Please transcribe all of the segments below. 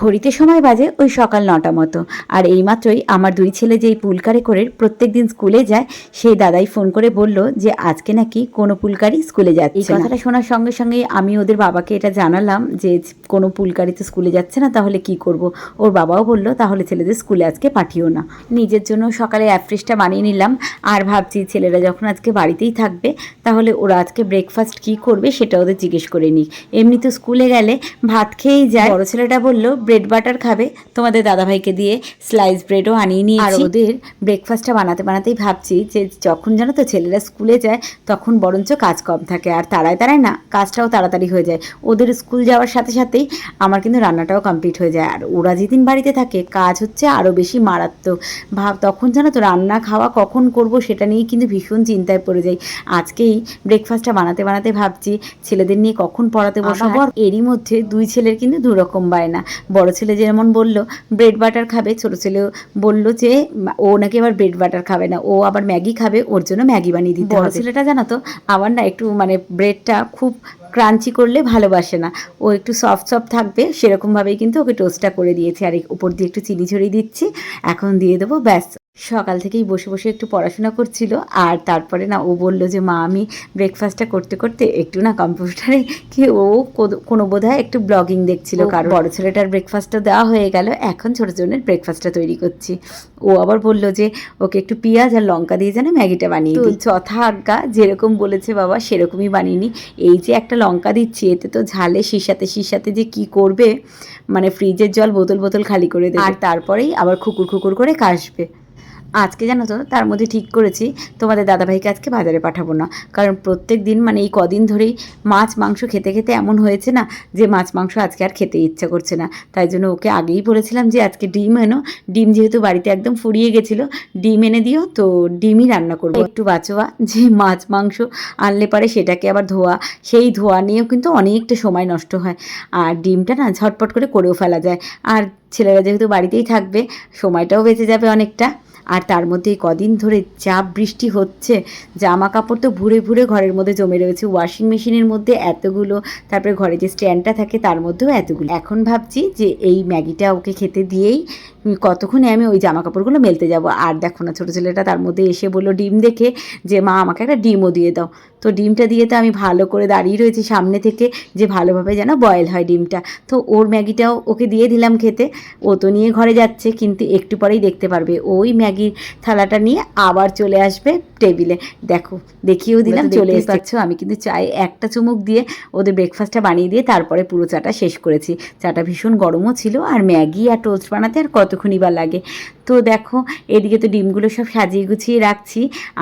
ঘড়িতে সময় বাজে ওই সকাল নটা মতো। আর এইমাত্রই আমার দুই ছেলে যেই পুলকারে করে প্রত্যেক দিন স্কুলে যায় সেই দাদাই ফোন করে বলল যে আজকে নাকি কোনো পুলকারি স্কুলে যাচ্ছে এই কথাটা শোনার সঙ্গে সঙ্গে আমি ওদের বাবাকে এটা জানালাম যে কোনো পুলকারি তো স্কুলে যাচ্ছে না তাহলে কি করব? ওর বাবাও বলল তাহলে ছেলেদের স্কুলে আজকে পাঠিও না। নিজের জন্য সকালে অ্যাফ্রেশটা বানিয়ে নিলাম। আর ভাবছি ছেলেরা যখন আজকে বাড়িতেই থাকবে তাহলে ওরা আজকে ব্রেকফাস্ট কি করবে সেটা ওদের জিজ্ঞেস করে নিই। এমনি তো স্কুলে গেলে ভাত খেয়েই যায়। বড় ছেলেটা বলল ব্রেড বাটার খাবে। তোমাদের দাদাভাইকে দিয়ে স্লাইস ব্রেডও আনিয়ে নিয়ে আর ওদের ব্রেকফাস্টটা বানাতে বানাতেই ভাবছি যে যখন জানো তো ছেলেরা স্কুলে যায় তখন বরঞ্চ কাজ কম থাকে। আর তারায় তারায় না কাজটাও তাড়াতাড়ি হয়ে যায়। ওদের স্কুল যাওয়ার সাথে সাথেই আমার কিন্তু রান্নাটাও কমপ্লিট হয়ে যায়। আর ওরা যেদিন বাড়িতে থাকে কাজ হচ্ছে আরও বেশি মারাত্মক। ভাব তখন জানো তো রান্না খাওয়া কখন করব সেটা নিয়েই কিন্তু ভীষণ চিন্তায় পড়ে যাই। আজকেই ব্রেকফাস্টটা বানাতে বানাতে ভাবছি ছেলেদের নিয়ে কখন পড়াতে বসাবো? এরই মধ্যে দুই ছেলের কিন্তু দু রকম বায়না। বড় ছেলে যেমন বলল ব্রেড বাটার খাবে? ছোট ছেলে বলল যে ও নাকি আবার ব্রেড বাটার খাবে না ও আবার ম্যাগি খাবে ওর জন্য ম্যাগি বানিয়ে দিতে বড় ছেলেটা জানো তো আমার না একটু মানে ব্রেডটা খুব ক্রাঞ্চি করলে ভালোবাসে না। ও একটু সফট সফট থাকবে সেরকমভাবেই কিন্তু ওকে টোস্টটা করে দিয়েছি। আর উপর দিয়ে একটু চিনি ছড়িয়ে দিচ্ছি। এখন দিয়ে দেবো ব্যাস। সকাল থেকেই বসে বসে একটু পড়াশোনা করছিল আর তারপরে না ও বলল যে মা আমি ব্রেকফাস্টটা করতে করতে একটু না কম্পিউটারে কি ও কোনো বোধহয় একটু ব্লগিং দেখছিল কারণ বড় ছেলেটার ব্রেকফাস্টটা দেওয়া হয়ে গেল এখন ছোটো জনের ব্রেকফাস্টটা তৈরি করছি। ও আবার বলল যে ওকে একটু পেঁয়াজ আর লঙ্কা দিয়ে যেন ম্যাগিটা বানিয়ে দিই। যথা আজ্ঞা যেরকম বলেছে বাবা সেরকমই বানিয়ে এই যে একটা লঙ্কা দিচ্ছি এতে তো ঝালে শিশাতে শিশাতে যে কি করবে মানে ফ্রিজের জল বোতল বোতল খালি করে দেবে। আর তারপরেই আবার খুকুর খুকুর করে কাশবে। আজকে জানো তো, তার মধ্যে ঠিক করেছি, তোমাদের দাদাভাইকে আজকে বাজারে পাঠাবো না। কারণ প্রত্যেক দিন মানে এই কদিন ধরেই মাছ, মাংস খেতে খেতে এমন হয়েছে না যে মাছ, মাংস আজকে আর খেতে ইচ্ছা করছে না। তাই জন্য ওকে আগেই বলেছিলাম যে আজকে ডিম এনো ডিম যেহেতু বাড়িতে একদম ফুরিয়ে গেছিল, ডিম এনে দিও তো ডিমই রান্না করব। একটু বাঁচোয়া যে মাছ, মাংস আনলে পারে সেটাকে আবার ধোয়া। সেই ধোয়া নিয়েও কিন্তু অনেকটা সময় নষ্ট হয়। আর ডিমটা না ঝটপট করে করেও ফেলা যায়। আর ছেলেরা যেহেতু বাড়িতেই থাকবে, সময়টাও বেঁচে যাবে অনেকটা। আর তার মধ্যে কদিন ধরে চাপ বৃষ্টি হচ্ছে। জামা কাপড় তো ভুরে ভুরে ঘরের মধ্যে জমে রয়েছে। ওয়াশিং মেশিনের মধ্যে এতগুলো, তারপরে ঘরে যে স্ট্যান্ডটা থাকে, তার মধ্যেও এতগুলো। এখন ভাবছি যে এই ম্যাগিটা ওকে খেতে দিয়েই কতক্ষণে আমি ওই জামা কাপড়গুলো মেলতে যাব? আর দেখো না ছোটো ছেলেটা তার মধ্যে এসে বলল ডিম দেখে যে মা আমাকে একটা ডিমও দিয়ে দাও। তো ডিমটা দিয়ে তো আমি ভালো করে দাঁড়িয়ে রয়েছি সামনে থেকে যে ভালোভাবে যেন বয়েল হয় ডিমটা। তো ওর ম্যাগিটাও ওকে দিয়ে দিলাম খেতে। ও তো নিয়ে ঘরে যাচ্ছে কিন্তু একটু পরেই দেখতে পারবে। ওই ম্যাগির থালাটা নিয়ে আবার চলে আসবে টেবিলে। দেখো দেখিয়েও দিলাম চলে এসেছ। আমি কিন্তু চাই একটা চুমুক দিয়ে ওদের ব্রেকফাস্টটা বানিয়ে দিয়ে তারপরে পুরো চাটা শেষ করেছি। চাটা ভীষণ গরমও ছিল আর ম্যাগি আর টোস্ট বানাতে আর কতক্ষণই বা লাগে তো দেখো এদিকে তো ডিমগুলো সব সাজিয়ে গুছিয়ে রাখছি।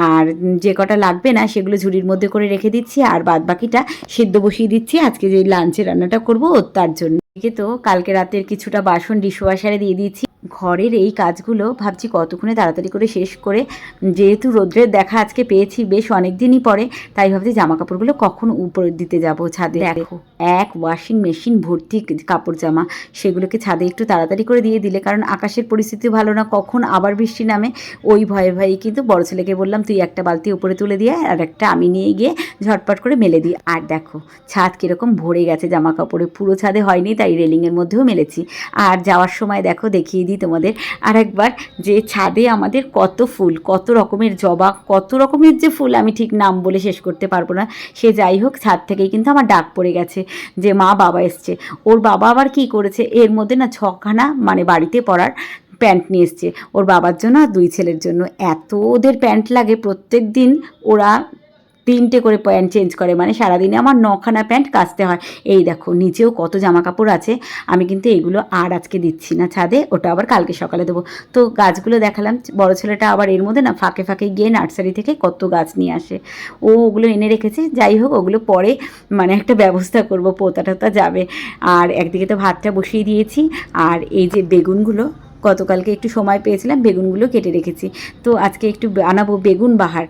আর যে কটা লাগবে না সেগুলো ঝুড়ির মধ্যে করে রেখে দিচ্ছি। আর বাদ বাকিটা সেদ্ধ বসিয়ে দিচ্ছি। আজকে যে লাঞ্চে রান্নাটা করব তার জন্য। এদিকে তো কালকে রাতের কিছুটা বাসন ডিশওয়াশারে দিয়ে দিয়েছি। ঘরের এই কাজগুলো ভাবছি কতক্ষণে তাড়াতাড়ি করে শেষ করে। যেহেতু রোদ্রের দেখা আজকে পেয়েছি বেশ অনেক দিনই পরে তাই ভাবছি জামা কাপড়গুলো কখন উপরে দিতে যাব ছাদে। দেখো। এক ওয়াশিং মেশিন ভর্তি কাপড় জামা সেগুলোকে ছাদে একটু তাড়াতাড়ি করে দিয়ে দিলে কারণ আকাশের পরিস্থিতি ভালো না কখন আবার বৃষ্টি নামে, ওই ভয়ে ভয়ে কিন্তু বড় ছেলেকে বললাম, তুই একটা বালতি উপরে তুলে দিয়ে আর একটা আমি নিয়ে গিয়ে ঝটপট করে মেলে দিই আর দেখো, ছাদ কীরকম ভরে গেছে জামা কাপড়ে পুরো ছাদে হয়নি, তাই রেলিংয়ের মধ্যেও মেলেছি। আর যাওয়ার সময় দেখো, দেখিয়ে দিই তোমাদের আর একবার যে ছাদে আমাদের কত ফুল, কত রকমের জবা, কত রকমের যে ফুল, আমি ঠিক নাম বলে শেষ করতে পারব না। সে যাই হোক, ছাদ থেকেই কিন্তু আমার ডাক পড়ে গেছে যে মা বাবা এসছে। ওর বাবা আবার কি করেছে? এর মধ্যে না ছখানা মানে বাড়িতে পড়ার প্যান্ট নিয়ে এসছে। ওর বাবার জন্য আর দুই ছেলের জন্য। এত ওদের প্যান্ট লাগে, প্রত্যেক দিন ওরা তিনটে করে প্যান্ট চেঞ্জ করে। মানে সারাদিনে আমার নখানা প্যান্ট কাচতে হয়। এই দেখো, নিচেও কত জামা কাপড় আছে। আমি কিন্তু এগুলো আর আজকে দিচ্ছি না ছাদে, ওটা আবার কালকে সকালে দেবো। তো গাছগুলো দেখালাম, বড় ছেলেটা আবার এর মধ্যে না ফাঁকে ফাঁকে গিয়ে নার্সারি থেকে কত গাছ নিয়ে আসে। ও ওগুলো এনে রেখেছে, যাই হোক ওগুলো পরে মানে একটা ব্যবস্থা করব পোতা টোতা যাবে। আর একদিকে তো ভাতটা বসিয়ে দিয়েছি, আর এই যে বেগুনগুলো গতকালকে একটু সময় পেয়েছিলাম, বেগুনগুলো কেটে রেখেছি। তো আজকে একটু আনাবো বেগুন বাহার।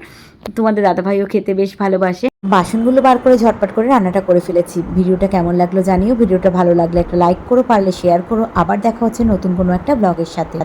তোমাদের দাদাভাইও খেতে বেশ ভালোবাসে। বাসনগুলো বার করে ঝটপট করে রান্নাটা করে ফেলেছি। ভিডিওটা কেমন লাগল জানিও। ভিডিওটা ভালো লাগলে একটা লাইক করো, পারলে শেয়ার করো। আবার দেখা হচ্ছে নতুন কোনো একটা ব্লগের সাথে।